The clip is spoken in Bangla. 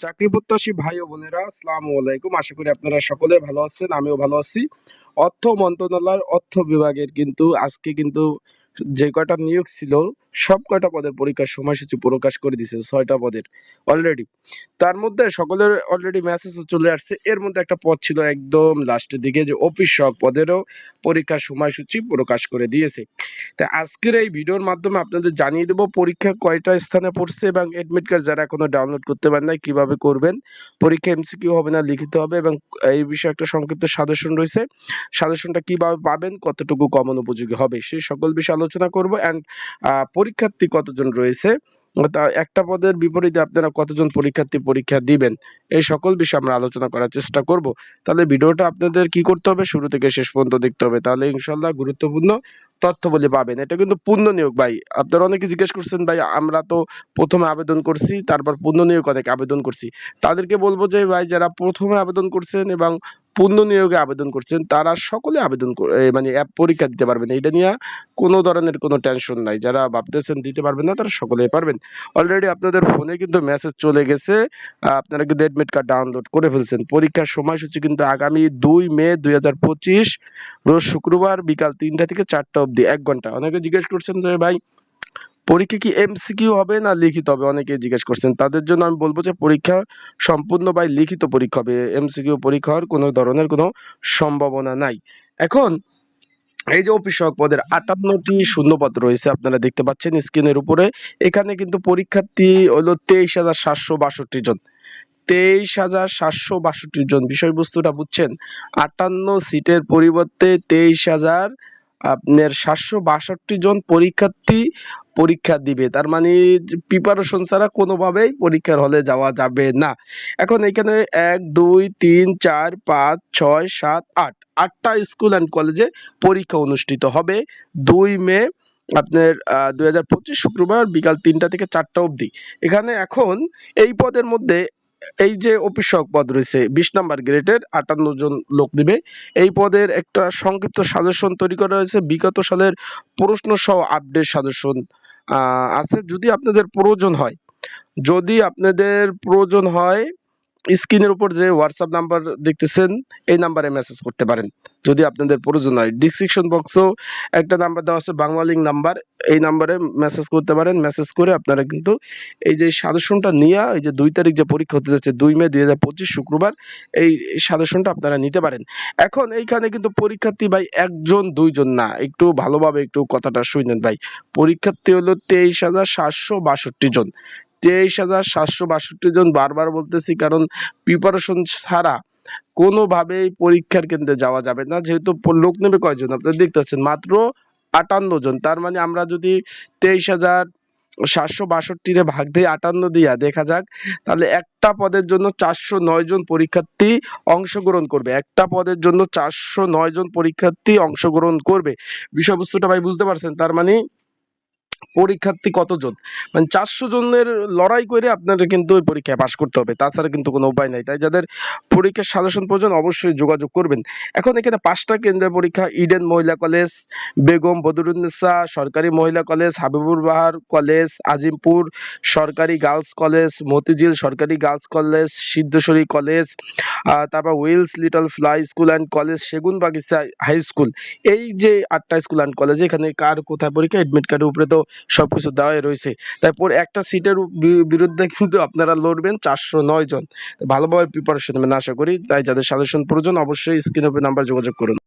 চাকরি প্রত্যাশী ভাই ও বোনেরা, আসসালামু আলাইকুম। আশা করি আপনারা সকলে ভালো আছেন, আমিও ভালো আছি। অর্থ মন্ত্রণালয়ের অর্থ বিভাগের কিন্তু আজকে কিন্তু যে কয়টা নিয়োগ ছিল, সব কয়টা পদের পরীক্ষার সময়সূচি প্রকাশ করে দিয়েছে, ছয়টা পদের অলরেডি তার মধ্যে সকলের অলরেডি মেসেজ চলে আসছে, এর মধ্যে একটা পদ ছিল একদম লাস্টের দিকে যে অফিস সহক পদেরও পরীক্ষার সময়সূচি প্রকাশ করে দিয়েছে। তা আজকের এই ভিডিওর মাধ্যমে আপনাদের জানিয়ে দেবো পরীক্ষা কয়টা স্থানে পড়ছে এবং অ্যাডমিট কার্ড যারা এখনও ডাউনলোড করতে পারেন না কীভাবে করবেন? পরীক্ষা এমসিকিউ হবে না, লিখিত হবে এবং এই বিষয়ে একটা সংক্ষিপ্ত সাজেশন রয়েছে। সাজেশনটা কীভাবে পাবেন, কতটুকু কমন উপযোগী হবে সেই সকল বিষয়ে আলোচনা করব অ্যান্ড পরীক্ষার্থী কতজন রয়েছে? একটা পদের বিপরীতে আপনারা কতজন পরীক্ষার্থী পরীক্ষা দিবেন, এই সকল বিষয়ে আমরা আলোচনা করার চেষ্টা করব। তাহলে ভিডিওটা আপনাদের কি করতে হবে? শুরু থেকে শেষ পর্যন্ত দেখতে হবে। তাহলে ইনশাল্লাহ গুরুত্বপূর্ণ। তথ্য বলে পাবেন। এটা কিন্তু পূর্ণ নিয়োগ ভাই। আপনারা অনেকে জিজ্ঞেস করছেন, ভাই, আমরা তো প্রথমে আবেদন করছি, তারপর পূর্ণ নিয়োগ অনেক আবেদন করছি। তাদেরকে বলব যে, ভাই, যারা প্রথমে আবেদন করছেন এবং পূর্ণ নিয়োগে আবেদন করছেন, তারা সকলে আবেদন মানে অ্যাপ পরীক্ষা দিতে পারবেন। এটা নিয়ে কোনো ধরনের কোনো টেনশন নাই। যারা ভাবতেছেন দিতে পারবেন না, তারা সকলেই পারবেন। অলরেডি আপনাদের ফোনে কিন্তু মেসেজ চলে গেছে। আপনারা কিন্তু এডমিট কার্ড ডাউনলোড করে ফেলছেন। পরীক্ষার সময়সূচি কিন্তু আগামী দুই মে দুই হাজার পঁচিশ, রোজ শুক্রবার বিকাল তিনটা থেকে চারটা অবধি, এক ঘণ্টা। অনেকে জিজ্ঞেস করছেন যে, ভাই, পরীক্ষা কি এমসিকিউ হবে না লিখিত হবে? অনেকে জিজ্ঞেস করছেন। তাদের জন্য আমি বলব যে, পরীক্ষা সম্পূর্ণ বাই লিখিত পরীক্ষা হবে। এমসিকিউ পরীক্ষা হওয়ার কোনো ধরনের কোনো সম্ভাবনা নাই। এখন, এই যে অফিস পদের আটান্নটি শূন্যপদ রয়েছে, আপনারা দেখতে পাচ্ছেন স্ক্রিনের উপরে। এখানে কিন্তু পরীক্ষার্থী হলো তেইশ হাজার সাতশো বাষট্টি জন। তেইশ হাজার সাতশো বাষট্টি জন বিষয়বস্তুটা বুঝছেন। আটান্ন সিটের পরিবর্তে তেইশ হাজার আপনার সাতশো বাষট্টি জন পরীক্ষার্থী পরীক্ষা দিবে। তার মানে প্রিপারেশন ছাড়া কোনোভাবেই পরীক্ষার হলে যাওয়া যাবে না। এখন এখানে এক, দুই, তিন, চার, পাঁচ, ছয়, সাত, আট। আটটা স্কুল অ্যান্ড কলেজে পরীক্ষা অনুষ্ঠিত হবে দুই মে আপনার দুই হাজার পঁচিশ শুক্রবার বিকাল তিনটা থেকে চারটা অবধি। এখানে এখন এই পদের মধ্যে এই যে অফিসক পদ রয়েছে, বিশ নাম্বার গ্রেডের আটান্ন জন লোক নিবে। এই পদের একটা সংক্ষিপ্ত সাজেশন তৈরি করা হয়েছে। বিগত সালের প্রশ্ন সহ আপডেট সাজেশন আছে। যদি আপনাদের প্রয়োজন হয়, যদি আপনাদের প্রয়োজন হয় স্ক্রিনের উপর যে হোয়াটসঅ্যাপ নাম্বার দেখতেছেন, এই নাম্বারে মেসেজ করতে পারেন। যদি আপনাদের প্রয়োজন হয় ডিসক্রিপশন বক্সেও একটা নাম্বার দেওয়া আছে বাংলা লিঙ্ক নাম্বার এই নাম্বারে মেসেজ করতে পারেন। মেসেজ করে আপনারা কিন্তু এই যে সাজেশনটা নিয়ে, এই যে দুই তারিখ যে পরীক্ষা হতে যাচ্ছে, দুই মে দুই হাজার পঁচিশ শুক্রবার, এই সাজেশনটা আপনারা নিতে পারেন। এখন এইখানে কিন্তু পরীক্ষার্থী ভাই একজন, দুইজন না, একটু ভালোভাবে একটু কথাটা শুনেন ভাই। পরীক্ষার্থী হলো তেইশ হাজার সাতশো বাষট্টি জন। তেইশ হাজার সাতশো বাষট্টি জন বারবার বলতেছি, কারণ প্রিপারেশন ছাড়া কোনোভাবেই পরীক্ষার কেন্দ্রে যাওয়া যাবে না। যেহেতু লোক নেবে কয়জন? আপনারা দেখতে পাচ্ছেন, মাত্র আটান্ন জন। তার মানে আমরা যদি তেইশ হাজার সাতশো বাষট্টিরে ভাগ দিয়ে আটান্ন দিয়া দেখা যাক, তাহলে একটা পদের জন্য চারশো নয় জন পরীক্ষার্থী অংশগ্রহণ করবে। একটা পদের জন্য চারশো নয় জন পরীক্ষার্থী অংশগ্রহণ করবে। বিষয়বস্তুটা ভাই বুঝতে পারছেন? তার মানে পরীক্ষার্থী কতজন? মানে চারশো জনের লড়াই করে আপনাদের কিন্তু ওই পরীক্ষায় পাশ করতে হবে। তাছাড়া কিন্তু কোনো উপায় নাই। তাই যাদের পরীক্ষার সাজেশন প্রয়োজন অবশ্যই যোগাযোগ করবেন। এখন এখানে পাঁচটা কেন্দ্রের পরীক্ষা ইডেন মহিলা কলেজ বেগম বদরুন্নেসা সরকারি মহিলা কলেজ হাবিবুর বাহার কলেজ আজিমপুর সরকারি গার্লস কলেজ মতিঝিল সরকারি গার্লস কলেজ সিদ্ধেশ্বরী কলেজ তারপর Willes Little Flower school and college Segun Bagicha high school এই যে আটটা স্কুল অ্যান্ড কলেজ এখানে কার কোথায় পরীক্ষা? এডমিট কার্ডের উপরে তো সবকিছু দেওয়াই রয়েছে। তারপর একটা সিটের বিরুদ্ধে কিন্তু আপনারা লড়বেন চারশো নয় জন। ভালোভাবে প্রিপারেশন নেবেন আশা করি। তাই যাদের সাজেশন প্রয়োজন অবশ্যই স্ক্রিন ওপে নাম্বার যোগাযোগ করুন।